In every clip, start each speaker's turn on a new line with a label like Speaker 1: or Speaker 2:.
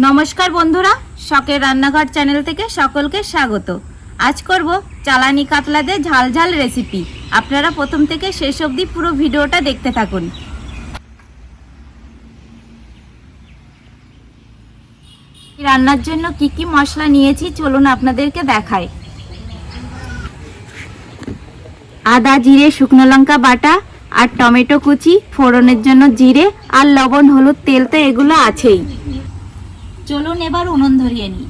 Speaker 1: নমস্কার বন্ধুরা, শখের রান্নাঘর চ্যানেল থেকে সকলকে স্বাগত। আজ করব চালানি কাতলা দিয়ে ঝাল ঝাল রেসিপি। আপনারা প্রথম থেকে শেষ অবধি পুরো ভিডিওটা দেখতে থাকুন। রান্নার জন্য কি কি মশলা নিয়েছি চলুন আপনাদেরকে দেখাই। আদা, জিরে, শুকনো লঙ্কা বাটা আর টমেটো কুচি, ফোড়নের জন্য জিরে আর লবণ, হলুদ, তেল তো এগুলো আছেই। চলুন এবার উনুন ধরিয়ে নিই।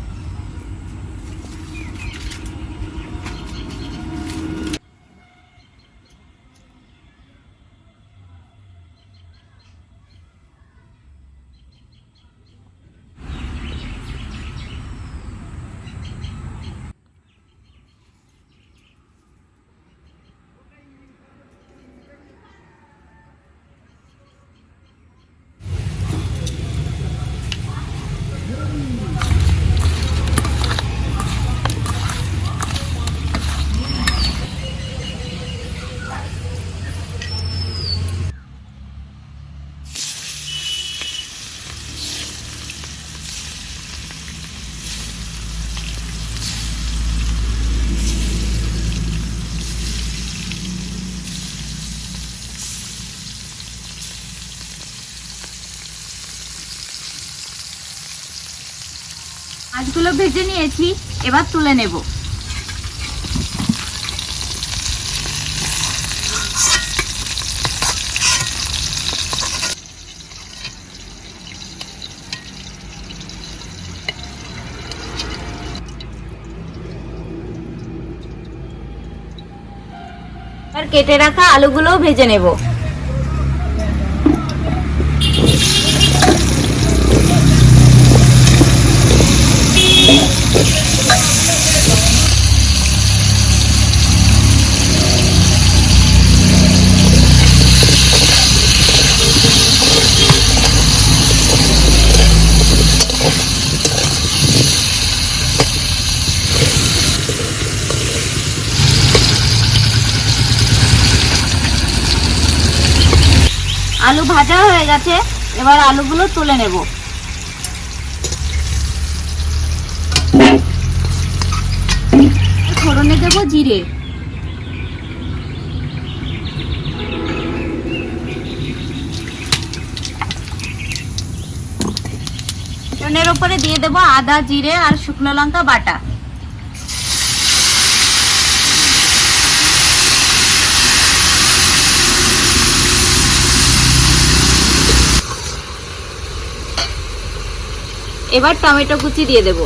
Speaker 1: মাছগুলো ভেজে নিয়েছি এবার তুলে নেব। কেটে রাখা আলুগুলোও ভেজে নেব। আলু ভাজা হয়ে গেছে, এবার আলুগুলো তুলে নেব। ফোড়নে দেবো জিরে। ফোড়নের ওপরে দিয়ে দেবো আদা, জিরে আর শুকনো লঙ্কা বাটা। এবার টমেটো কুচি দিয়ে দেব।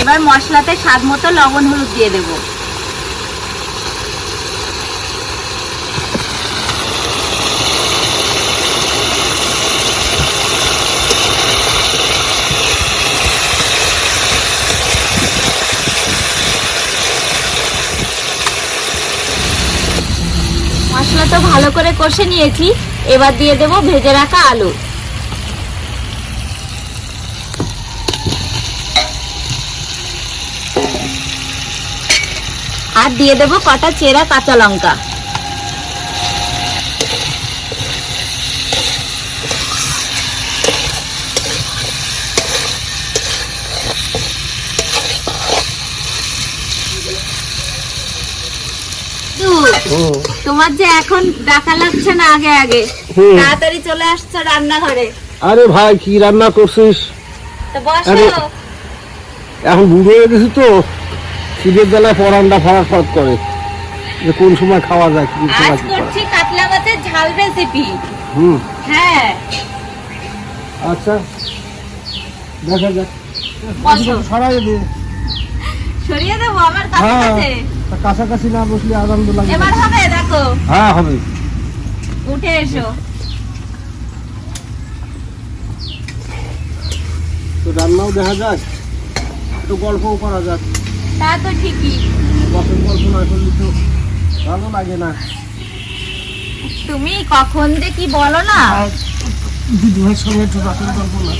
Speaker 1: এবার মশলাতে স্বাদ মতো লবণ হলুদ দিয়ে দেব। মশলা তো ভালো করে কষে নিয়েছি। এবার দিয়ে দেব ভেজে রাখা আলু। আর দিয়ে দেব কটা চেরা কাঁচা লঙ্কা। তোমার যে এখন ডাকা লাগছে না আগে আগে। তাড়াতাড়ি চলে আসছো রান্নাঘরে।
Speaker 2: আরে ভাই কি রান্না করছিস? এখন বুড়ো হয়ে গেছি তো। শীতের বেলায় পরান্ডা ফারাক ফারাক করে। যে কোন সময় খাওয়া যায় কি
Speaker 1: আজ করছি কাতলা মাছের ঝাল রেসিপি
Speaker 2: হুম।
Speaker 1: হ্যাঁ।
Speaker 2: আচ্ছা। দেখা যাক। সরাই দে।
Speaker 1: সরিয়ে দেবো আমার কাছে
Speaker 2: কাছাকাছি না বসলে আনন্দ লাগে
Speaker 1: এবার হবে দেখো।
Speaker 2: হ্যাঁ হবে।
Speaker 1: উঠে এসো।
Speaker 2: তো রান্নাও দেখা যাক একটু গল্পও করা যাক।
Speaker 1: তা তো ঠিকই।
Speaker 2: গল্পের গল্প না করলে তো ভালো লাগে না।
Speaker 1: তুমি কখন যে কি বলো না।
Speaker 2: দিদিভাইয়ের সঙ্গে একটু রাতের গল্প না।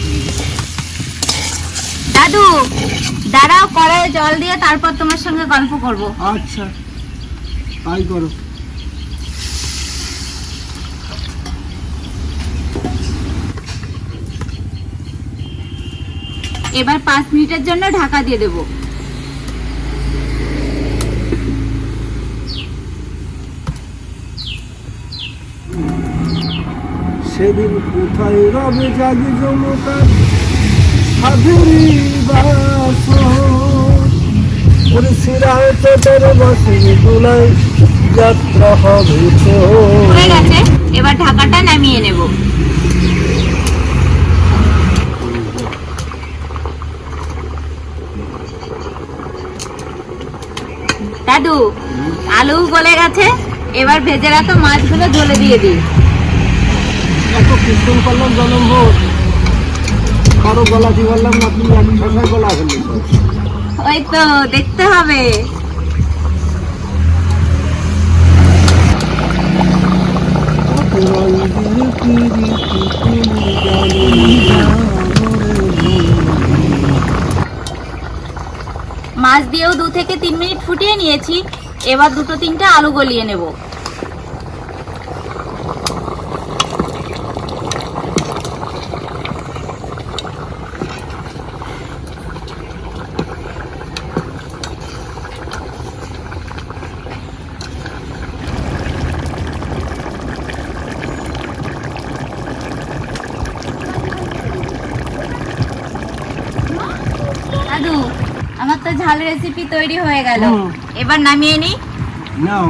Speaker 1: দাদু দাঁড়াও কড়াইয়ে জল দিয়ে তারপর তোমার সঙ্গে গল্প করব।
Speaker 2: আচ্ছা তাই করো।
Speaker 1: এবার পাঁচ মিনিটের জন্য ঢাকা দিয়ে দেবো।
Speaker 2: সেদিন কোথায় রবে জাগি জমকা সাধুরি বাস। ওরে সিরায় তো তোর বসে যাত্রা হবে তো।
Speaker 1: হয়ে গেছে এবার ঢাকাটা নামিয়ে নেব। দাদু আলু গলে গেছে এবার ভেজে রাখা মাছগুলো ঝোলে দিয়ে দিই।
Speaker 2: এত কীর্তন করলাম জনম ভোট কারও গলা দিয়ে বললাম, না, তুমি আমি ঠেসায় গলা ফেলি
Speaker 1: ওই তো, দেখতে হবে। মাছ দিয়েও দু থেকে তিন মিনিট ফুটিয়ে নিয়েছি। এবার দুটো তিনটে আলু গলিয়ে নেব। দাদু আমার তো ঝাল রেসিপি তৈরি হয়ে গেল। এবার নামিয়ে নিই
Speaker 2: নাও।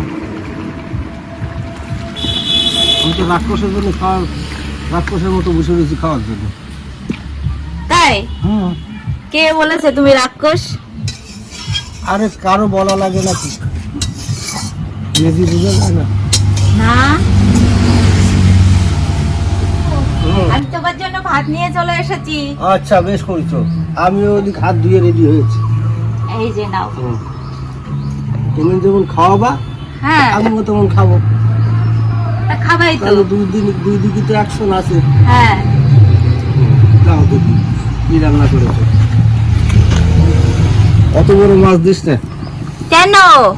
Speaker 2: আমি তো রাক্ষসের জন্য খাওয়ার রাক্ষসের মতো বসে রয়েছি খাওয়ার জন্য।
Speaker 1: তাই? কে বলেছে তুমি রাক্ষস?
Speaker 2: আরে কারও বলা লাগে না কি? যদি বুঝে যায় না।
Speaker 1: না। আমি তোমার জন্য ভাত নিয়ে চলে এসেছি।
Speaker 2: আচ্ছা বেশ করেছ। আমিও ওদিক হাত ধুয়ে রেডি হয়েছি।
Speaker 1: এই যে নাও।
Speaker 2: তুমি যেমন খাওয়াবা
Speaker 1: হ্যাঁ।
Speaker 2: আমিও তেমন খাব।
Speaker 1: খাবাই তো।
Speaker 2: দুই দিন দুই দিকে তো অ্যাকশন আছে।
Speaker 1: হ্যাঁ।
Speaker 2: দাও দেখি কি রান্না করেছ? অত বড় মাছ দিস না।
Speaker 1: কেন?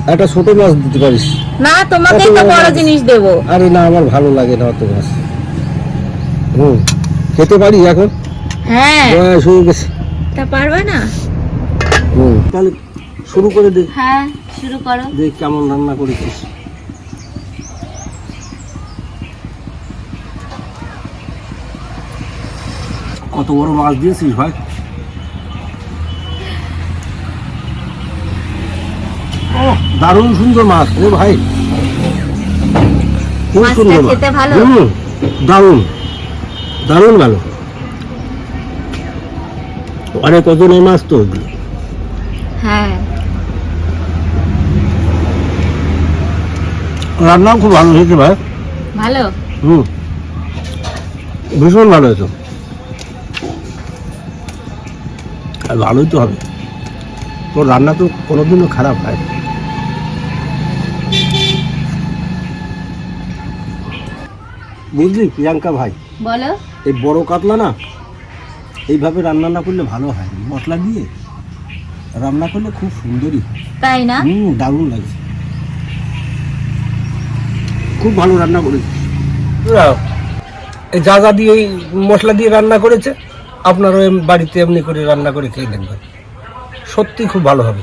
Speaker 2: একটা ছোট মাছ দিতে পারিস।
Speaker 1: না তোমাকেই তো
Speaker 2: বড়?
Speaker 1: জিনিস দেবো।
Speaker 2: আরে না আমার ভালো লাগে না অত মাছ। হুম। খেতে পারি এখন?
Speaker 1: হ্যাঁ।
Speaker 2: বয়স হয়ে গেছে।
Speaker 1: তা পারবে না?
Speaker 2: তাহলে শুরু করে দে।
Speaker 1: হ্যাঁ শুরু করো।
Speaker 2: দেখ কেমন রান্না করেছিস। কত বড় মাছ দিয়েছিস ভাই? ও দারুণ সুন্দর মাছ রে ভাই। খুব সুন্দর
Speaker 1: ভালো?
Speaker 2: হুম, দারুণ। দারুণ ভালো। অনেক ওজনের মাছ তো ওগুলো।
Speaker 1: হ্যাঁ।
Speaker 2: রান্নাও খুব ভালো হয়েছে ভাই।
Speaker 1: ভালো?
Speaker 2: হুম। ভীষণ ভালো হয়েছে। আর ভালোই তো হবে। তোর রান্না তো কোনোদিনও খারাপ হয়। বুঝলি প্রিয়াঙ্কা ভাই?
Speaker 1: বলো।
Speaker 2: এই বড় কাতলা না? এইভাবে রান্না না করলে ভালো হয় মশলা দিয়ে রান্না করলে খুব সুন্দরই হয়।
Speaker 1: তাই না?
Speaker 2: হুম দারুণ লাগছে খুব ভালো রান্না করেছে। এই যা যা দিয়ে মশলা দিয়ে রান্না করেছে আপনারও বাড়িতে এমনি করে রান্না করে খেয়ে দেখবেন। সত্যি খুব ভালো হবে।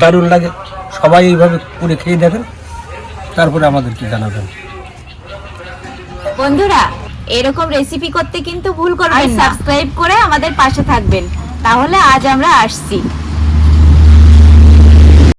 Speaker 2: দারুণ লাগে। সবাই এইভাবে করে খেয়ে দেখেন। তারপরে আমাদেরকে জানাবেন।
Speaker 1: বন্ধুরা এরকম রেসিপি করতে কিন্তু ভুল করবেন সাবস্ক্রাইব করে আমাদের পাশে থাকবেন। তাহলে আজ আমরা আসছি।